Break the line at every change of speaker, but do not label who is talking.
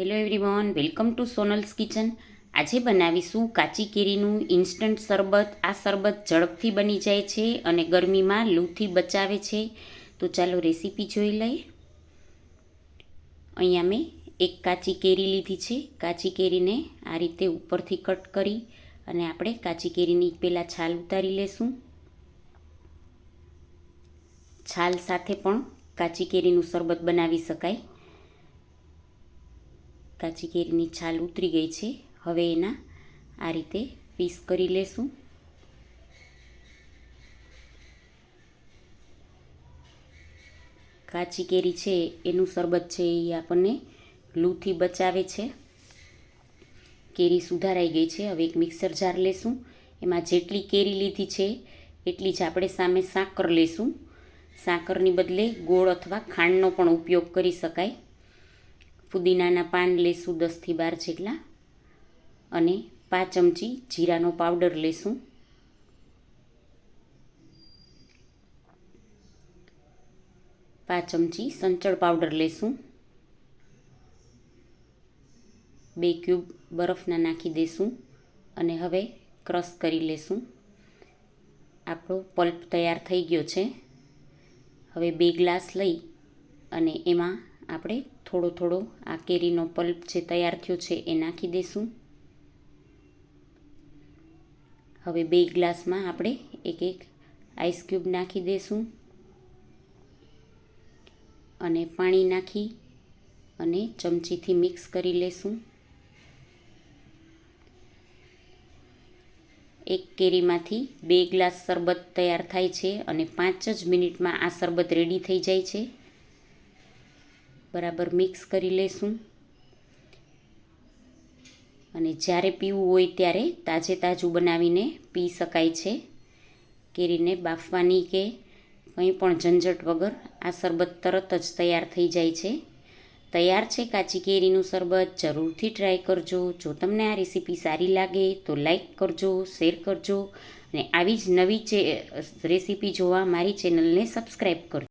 Hello everyone welcome to Sonal's kitchen આજે બનાવીશું કાચી કેરીનું ઇન્સ્ટન્ટ શરબત. આ શરબત ઝડપથી બની જાય છે અને ગરમીમાં લૂથી બચાવે છે. તો ચાલો રેસીપી જોઈ લઈએ. અહીંયા મેં એક કાચી કેરી લીધી છે. કાચી કેરીને આ રીતે ઉપરથી કટ કરી અને આપણે કાચી કેરીની પહેલાં છાલ ઉતારી લેશું. છાલ સાથે પણ કાચી કેરીનું શરબત બનાવી શકાય. કાચી કેરીની છાલ ઉતરી ગઈ છે. હવે એના આ રીતે પીસ કરી લેશું. કાચી કેરી છે એનું શરબત છે એ આપણને લૂથી બચાવે છે. કેરી સુધારાઈ ગઈ છે. હવે એક મિક્સર જાર લેશું. એમાં જેટલી કેરી લીધી છે એટલી જ આપણે સામે સાકર લેશું. સાકરની બદલે ગોળ અથવા ખાંડનો પણ ઉપયોગ કરી શકાય. ફુદીનાના પાન લેશું દસથી બાર જેટલા અને પાંચ ચમચી જીરાનો પાવડર લેશું. પાંચ ચમચી સંચળ પાવડર લેશું. બે ક્યુબ બરફના નાખી દઈશું અને હવે ક્રશ કરી લેશું. આપણો પલ્પ તૈયાર થઈ ગયો છે. હવે બે ગ્લાસ લઈ અને એમાં આપણે થોડો થોડો આ કેરીનો પલ્પ જે તૈયાર થયો છે એ નાખી દઈશું હવે બે ગ્લાસમાં આપણે એક એક આઈસ ક્યુબ નાખી દઈશું અને પાણી નાખી અને ચમચીથી મિક્સ કરી લેશું. એક કેરીમાંથી બે ગ્લાસ શરબત તૈયાર થાય છે અને પાંચ જ મિનિટમાં આ શરબત રેડી થઈ જાય છે. બરાબર મિક્સ કરી લેશું. અને જ્યારે પીવું હોય ત્યારે તાજે તાજું બનાવીને પી શકાય છે. કેરીને બાફવાની કે કંઈ પણ ઝંઝટ વગર આ શરબત તરત જ તૈયાર થઈ જાય છે. તૈયાર છે કાચી કેરીનું શરબત, જરૂરથી ટ્રાય કરજો. જો તમને આ રેસીપી સારી લાગે તો લાઈક કરજો, શેર કરજો. અને આવી જ નવી રેસીપી જોવા મારી ચેનલને સબસ્ક્રાઈબ કરજો.